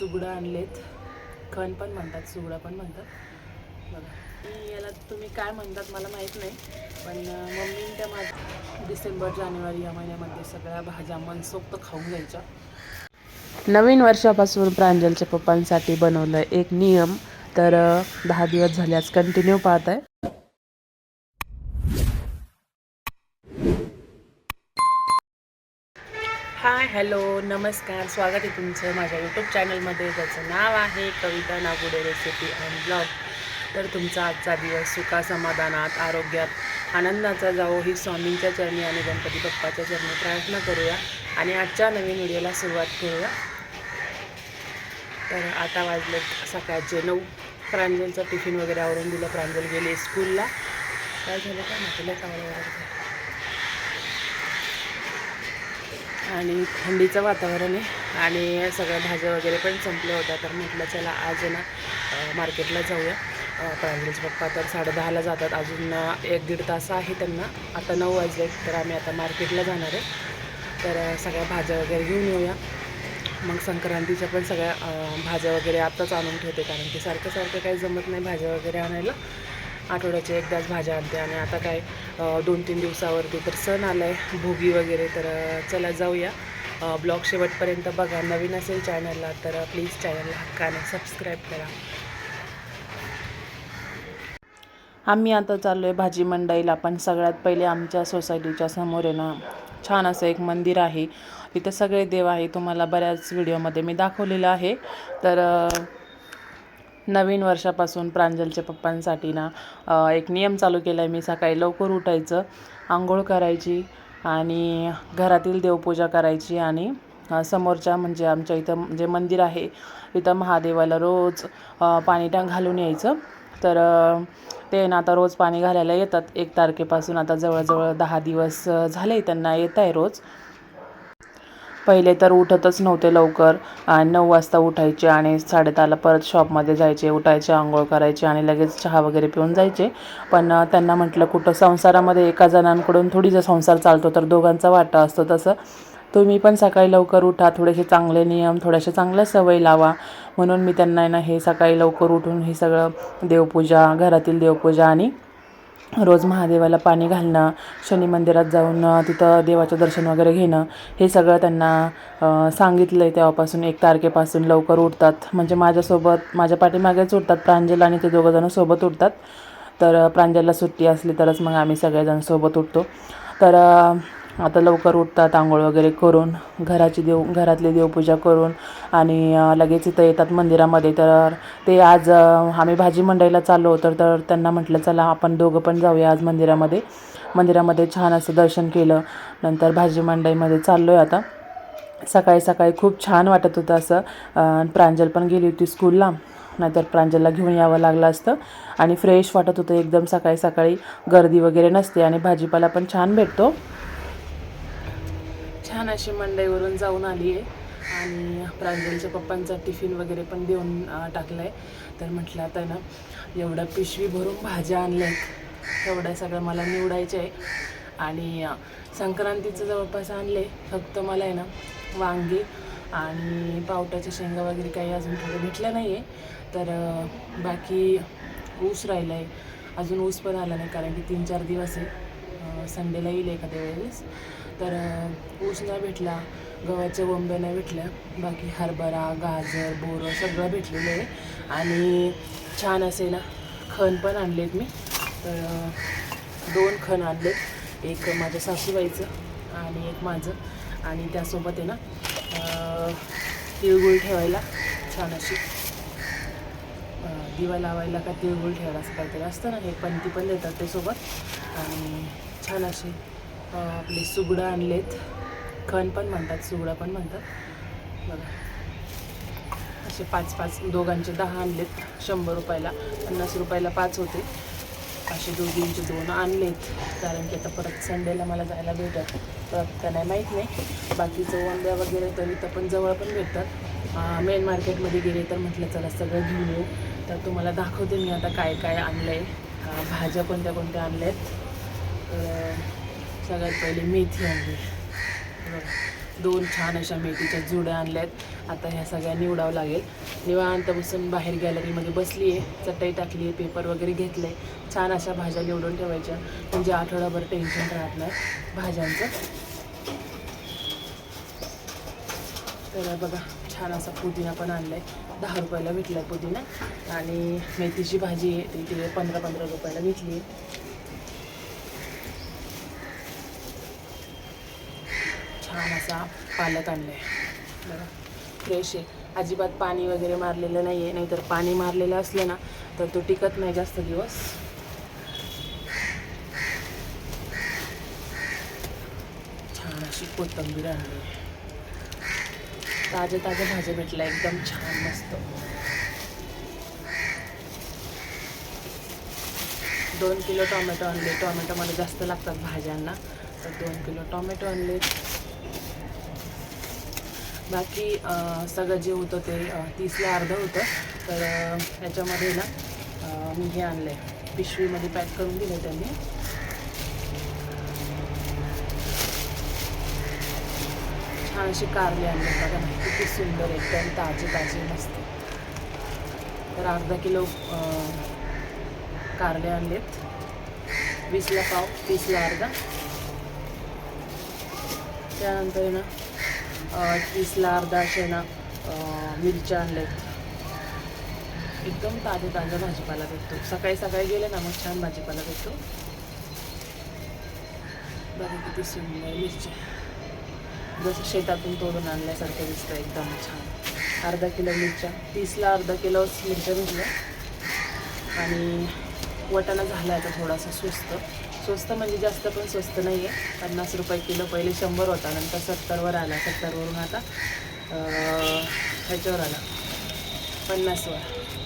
सुगडं आणलेत. खण पण म्हणतात सुगडं पण म्हणतात. बघा. याला तुम्ही काय म्हणतात मला माहीत नाही पण मम्मी त्या माझ्या डिसेंबर जानेवारी या महिन्यामध्ये सगळ्या भाज्या मनसोक्त खाऊन घ्यायच्या नवीन वर्षापासून प्रांजलच्या पप्पांसाठी बनवलं एक नियम तर दहा दिवस झाले आज कंटिन्यू पाहत आहे हाय हॅलो नमस्कार. स्वागत आहे तुमचं माझ्या यूट्यूब चॅनलमध्ये ज्याचं नाव आहे Kavita Nagude recipe and blog तर तुमचा आजचा दिवस सुखा समाधानात आरोग्यात आनंदाचा जावो ही स्वामींच्या चरणी आणि गणपती बाप्पाच्या चरणी प्रार्थना करूया आणि आजच्या नवीन व्हिडिओला सुरुवात करूया. तर आता वाजले सकाळचे नऊ. प्रांजलचा टिफिन वगैरे आवरून दिलं. प्रांजल गेले स्कूलला काय झालं काय माहिती? चांगलं वगैरे आणि थंडीचं वातावरण आहे. आणि सगळ्या भाज्या वगैरे पण संपल्या होत्या. तर म्हटलं चला आज ना मार्केटला जाऊया. अं, पप्पा तर साडेदहाला जातात. अजून एक दीड तास आहे त्यांना. आता नऊ वाजले तर आम्ही आता मार्केटला जाणार आहे. तर सगळ्या भाज्या वगैरे घेऊन येऊया. मग संक्रांतीच्या पण सगळ्या भाज्या वगैरे आत्ताच आणून ठेवते. कारण की सारखं सारखं काही जमत नाही भाज्या वगैरे आणायला. आठवड्याच्या एकदाच भाज्या आणते आणि आता काय दोन तीन दिवसावरती तर सण आला आहे भोगी वगैरे तर चला जाऊया. ब्लॉग शेवटपर्यंत बघा. नवीन असेल चॅनलला तर प्लीज चॅनलला हक्काने सबस्क्राईब करा. आम्ही आता चाललो आहे भाजी मंडईला पण सगळ्यात पहिले आमच्या सोसायटीच्या समोर आहे ना छान असं एक मंदिर आहे. तिथं सगळे देव आहे तुम्हाला बऱ्याच व्हिडिओमध्ये मी दाखवलेलं आहे. तर नवीन वर्षापासून प्रांजलच्या पप्पांसाठी ना एक नियम चालू केला आहे मी सकाळी लवकर उठायचं आंघोळ करायची आणि घरातील देवपूजा करायची आणि समोरच्या म्हणजे आमच्या इथं जे मंदिर आहे तिथं महादेवाला रोज पाणी टाक घालून यायचं. तर ते ना आता रोज पाणी घालायला येतात. एक तारखेपासून आता जवळजवळ दहा दिवस झाले त्यांना येत आहे रोज. पहिले तर उठतच नव्हते लवकर. आणि नऊ वाजता उठायचे आणि साडेदहाला परत शॉपमध्ये जायचे उठायचे आंघोळ करायचे आणि लगेच चहा वगैरे पिऊन जायचे. पण त्यांना म्हटलं कुठं संसारामध्ये एका जणांकडून थोडी जर संसार चालतो तर दोघांचा वाटा असतो तसं. तुम्ही पण सकाळी लवकर उठा थोडेसे चांगले नियम थोड्याशा चांगल्या सवय लावा. म्हणून मी त्यांना आहे ना हे सकाळी लवकर उठून हे सगळं देवपूजा घरातील देवपूजा आणि रोज महादेवाला पाणी घालणं शनी मंदिरात जाऊन तिथं देवाचं दर्शन वगैरे घेणं हे सगळं त्यांना सांगितलं आहे तेव्हापासून एक तारखेपासून लवकर उठतात. म्हणजे माझ्यासोबत माझ्या पाठीमागेच उठतात प्रांजल आणि ते दोघंजणं सोबत उठतात. तर प्रांजलला सुट्टी असली तरच मग आम्ही सगळेजण सोबत उठतो. तर आता लवकर उठतात आंघोळ वगैरे करून घराची देव घरातली देवपूजा करून आणि लगेच इथं येतात मंदिरामध्ये. तर ते आज आम्ही भाजी मंडईला चाललो होतो तर त्यांना म्हटलं चला आपण दोघं पण जाऊया आज मंदिरामध्ये. मंदिरामध्ये छान असं दर्शन केलं. नंतर भाजी मंडईमध्ये चाललो आहे आता. सकाळी सकाळी खूप छान वाटत होतं असं. प्रांजल पण गेली होती स्कूलला. नाहीतर प्रांजलला घेऊन यावं लागलं असतं. आणि फ्रेश वाटत होतं एकदम सकाळी सकाळी. गर्दी वगैरे नसते आणि भाजीपाला पण छान भेटतो. छान अशी मंडईवरून जाऊन आली आहे. आणि प्रांजलच्या पप्पांचा टिफिन वगैरे पण देऊन टाकला आहे तर म्हटलं आता ना एवढ्या पिशवी भरून भाज्या आणल्या आहेत तेवढ्या सगळं मला निवडायचं आहे. आणि संक्रांतीचं जवळपास आणले फक्त मला आहे ना वांगी आणि पावट्याच्या शेंगा वगैरे काही अजून थोडं भेटलं नाही आहे तर बाकी ऊस राहिला आहे अजून ऊस पण आला नाही कारण की तीन चार दिवस आहे. संडेला येईल एखाद्या वेळेस. तर ऊस नाही भेटला गव्हाच्या बोंब्या नाही भेटल्या बाकी हरभरा गाजर बोरं सगळं भेटलेलं आहे. आणि छान असे ना खण पण आणलेत मी. तर दोन खण आणलेत. एक माझ्या सासूबाईचं आणि एक माझं. आणि त्यासोबत आहे ना तिळगुळ ठेवायला छान अशी दिवा लावायला का तिळगुळ ठेवायला असं काहीतरी असतं ना हे पंती पण देतात ते सोबत आणि छान असे आपले सुगडं आणलेत. खण पण म्हणतात सुगडं पण म्हणतात. बघा. असे पाच पाच दोघांचे दहा आणलेत शंभर रुपयाला. पन्नास रुपयाला पाच होते. असे दोघींचे दोन आणलेत. कारण की आता परत संडेला मला जायला भेटत. तर नाही माहीत नाही. बाकीचं वंद्या वगैरे तरी तर पण जवळ पण भेटतात. मेन मार्केटमध्ये गेले तर म्हटलं चला सगळं घेऊन येऊ. तर तुम्हाला दाखवते मी आता काय काय आणलं आहे भाज्या कोणत्या कोणत्या आणल्या आहेत तर सगळ्यात पहिले मेथी आणली. बघा दोन छान अशा मेथीच्या जुड्या आणल्या आहेत आता ह्या सगळ्या निवडावं लागेल. निवांत बसून बाहेर गॅलरीमध्ये बसली आहे चटई टाकली आहे पेपर वगैरे घेतलं आहे छान अशा भाज्या निवडून ठेवायच्या. म्हणजे आठवडाभर टेन्शन राहत नाही भाज्यांचं. तर बघा छान असा पुदिना पण आणला आहे दहा रुपयाला विकला पुदिना. आणि मेथीची भाजी आहे ती तिथे पंधरा पंधरा रुपयाला विकली आहे छान असा पालक आणला आहे बघा फ्रेश आहे. अजिबात पाणी वगैरे मारलेलं नाही आहे नाहीतर पाणी मारलेलं असलं ना तर तो टिकत नाही जास्त दिवस. छान अशी कोथिंबीर आणली. आहे ताज्या ताज्या भाज्या भेटल्या. एकदम छान मस्त. दोन किलो टॉमॅटो आणले. टॉमॅटो मला जास्त लागतात भाज्यांना. तर दोन किलो टोमॅटो आणले बाकी सगळं जे होतं ते तीसला अर्धं होतं. तर त्याच्यामध्ये ना मी हे आणलं आहे पिशवीमध्ये पॅक करून दिलं त्यांनी. छान अशी कारले आणले. बघा किती सुंदर एकदम ताजे ताजे मस्त. तर अर्धा किलो कारले आणलेत. वीसला पाव तीसला अर्धा. त्यानंतर आहे ना तीसला अर्धा शेणा मिरच्या आणल्यात एकदम ताजे ताजा भाजीपाला भेटतो. सकाळी सकाळी गेले ना मग छान भाजीपाला भेटतो. बघा किती सुंदर मिरच्या. जसं शेतातून तोडून आणल्यासारखं दिसतं एकदम छान. अर्धा किलो मिरच्या. तीसला अर्धा किलो मिरच्या भेटल्या. आणि वटाणा झाला आता थोडासा स्वस्त. स्वस्त म्हणजे जास्त पण स्वस्त नाही आहे पन्नास रुपये किलो पहिले शंभर होता नंतर सत्तरवर आला. सत्तरवरून आता ह्याच्यावर आला. पन्नासवर.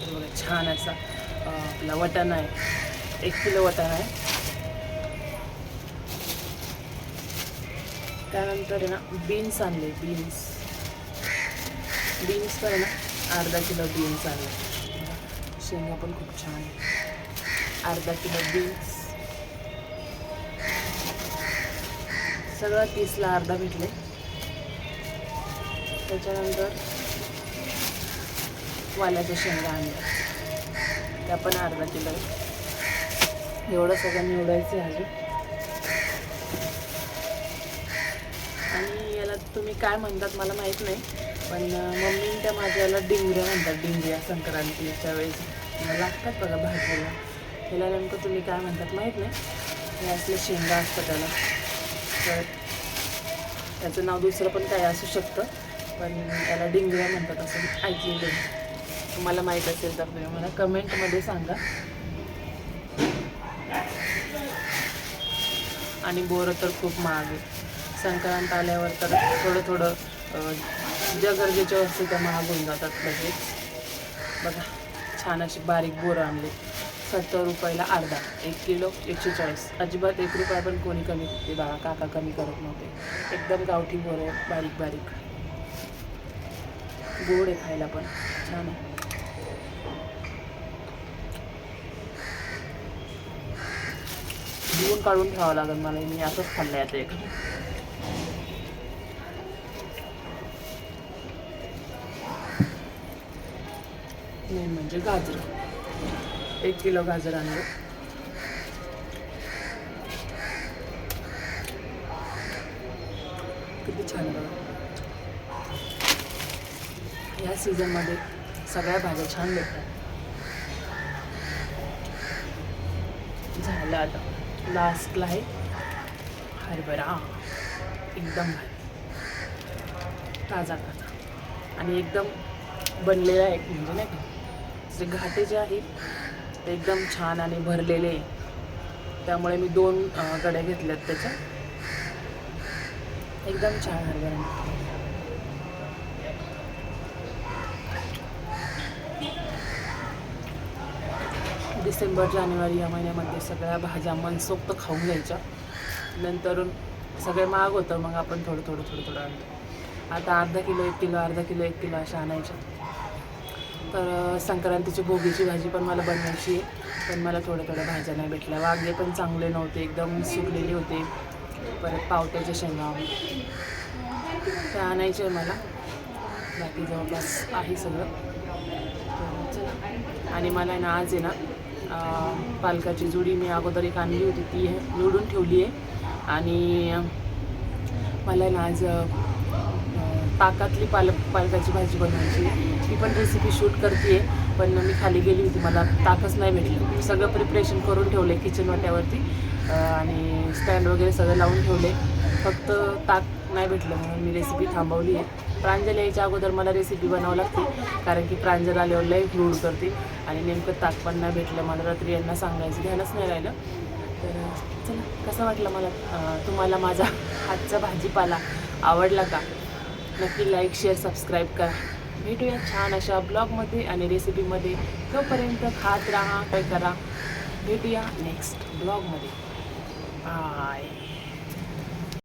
तर बघा छान असा आपला वटाणा आहे. एक किलो वटाणा आहे. त्यानंतर आहे ना बीन्स आणले बीन्स. बीन्स पण आहे ना अर्धा किलो बीन्स आणले. शेंगा पण खूप छान आहे अर्धा किलो बीन्स. सगळं तीसला अर्धा भेटले. त्याच्यानंतर वालाच्या शेंगा आणल्या. त्या पण अर्धा किलो. एवढं सगळं निवडायचं आहे अजून. आणि याला तुम्ही काय म्हणतात मला माहीत नाही पण मम्मी त्या माझ्याला डिंगऱ्या म्हणतात डिंगऱ्या संक्रांतीच्या वेळेस. मला लागतात बघा भाजीला. ह्याला नेमकं तुम्ही काय म्हणतात माहीत नाही. हे असलं शेंगा असतं त्याला. तर त्याचं नाव दुसरं पण काय असू शकतं. पण त्याला डिंगऱ्या म्हणतात असं. ऐकलेलं तुम्हाला माहीत असेल तर तुम्ही मला कमेंटमध्ये सांगा. आणि बोरं तर खूप महाग आहे संक्रांत आल्यावर तर थोडं थोडं ज्या गरजेच्या वस्तू त्या महाग होऊन जातात लगेच. बघा छान अशी बारीक बोरं आणली सत्तर रुपयाला अर्धा. एक किलो एकशे चाळीस अजिबात एक रुपया पण कोणी कमी ते बाळा काका कमी करत नव्हते. एकदम गावठी बोरं आहे बारीक बारीक. गोड आहे खायला पण. छान आहे. धुवून काढून ठेवावं लागेल मला मी असंच खाल्लं आता एक. मेन म्हणजे गाजर. एक किलो गाजर आणले किती छान बघा. या सीझनमध्ये सगळ्या भाज्या छान भेटतात. झालं आता. लास्टला आहे. हरभरा. एकदम भारी. ताजा ताजा. आणि एकदम बनलेला आहे म्हणजे नाही का जे घाटे जे आहेत एकदम छान आणि भरलेले त्यामुळे मी दोन अं, गड्या घेतल्यात त्याच्या एकदम छान हरभरा. डिसेंबर जानेवारी या महिन्यामध्ये सगळ्या भाज्या मनसोक्त खाऊन घ्यायच्या. नंतर सगळे महाग होतं मग आपण थोडं थोडं थोडं थोडं आणतो. आता अर्धा किलो एक किलो अर्धा किलो एक किलो अशा आणायच्या. तर संक्रांतीची भोगीची भाजी पण मला बनवायची आहे. पण मला थोड्या थोड्या भाज्या नाही भेटल्या. वांगे पण चांगले नव्हते. एकदम सुकलेले होते. परत पावट्याच्या शेंगा. ते आणायचे आहे मला. बाकी जवळपास आहे सगळं. आणि मला आहे ना आज आहे ना पालकाची जुडी मी अगोदर एक आणली होती. ती निवडून ठेवली आहे. आणि मला आहे ना आज ताकातली पालक पालकाची भाजी बनवायची. ती पण रेसिपी शूट करते पण मी खाली गेली होती मला ताकच नाही भेटलं. सगळं प्रिपरेशन करून ठेवलं आहे किचन वाट्यावरती आणि स्टँड वगैरे सगळं लावून ठेवले फक्त ताक नाही भेटलं म्हणून मी रेसिपी थांबवली आहे. प्रांजल यायच्या अगोदर मला रेसिपी बनावं लागते कारण की प्रांजल आल्यावर लई फ्रूड करते. आणि नेमकं ताक पण नाही भेटलं. मला रात्री यांना सांगायचं ध्यानच नाही राहिलं. तर चला कसं वाटलं मला तुम्हाला माझा हातचा भाजीपाला? आवडला का? नक्की लाईक शेअर सबस्क्राईब करा. भेटूया छान अशा ब्लॉगमध्ये आणि रेसिपीमध्ये तोपर्यंत खात राहा काय करा. भेटूया नेक्स्ट ब्लॉगमध्ये बाय